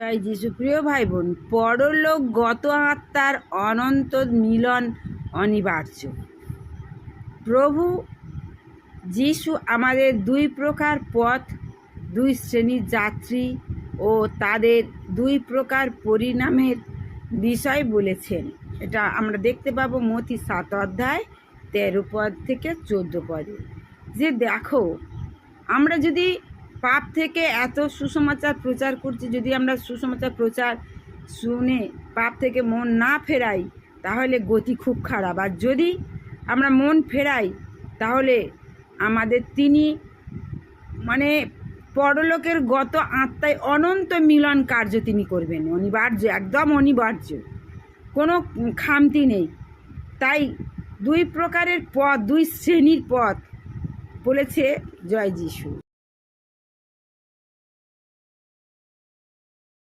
তাই যিশুপ্রিয় ভাই বোন পরলোক গত আত্মার অনন্ত মিলন অনিবার্য। প্রভু যিশু আমাদের দুই প্রকার পথ, দুই শ্রেণির যাত্রী ও তাদের দুই প্রকার পরিণামের বিষয় বলেছেন। এটা আমরা দেখতে পাবো মতি সাত অধ্যায় তেরো পদ থেকে চোদ্দ পদে। যে দেখো, আমরা যদি পাপ থেকে এত সুসমাচার প্রচার করছি, যদি আমরা সুসমাচার প্রচার শুনে পাপ থেকে মন না ফেরাই, তাহলে গতি খুব খারাপ। আর যদি আমরা মন ফেরাই, তাহলে আমাদের তিনি মানে পরলোকের গত আত্মায় অনন্ত মিলন কার্য তিনি করবেন। অনিবার্য, একদম অনিবার্য। কোনো খামতি নেই। তাই দুই প্রকারের পথ, দুই শ্রেণির পথ বলেছে জয় যিশু।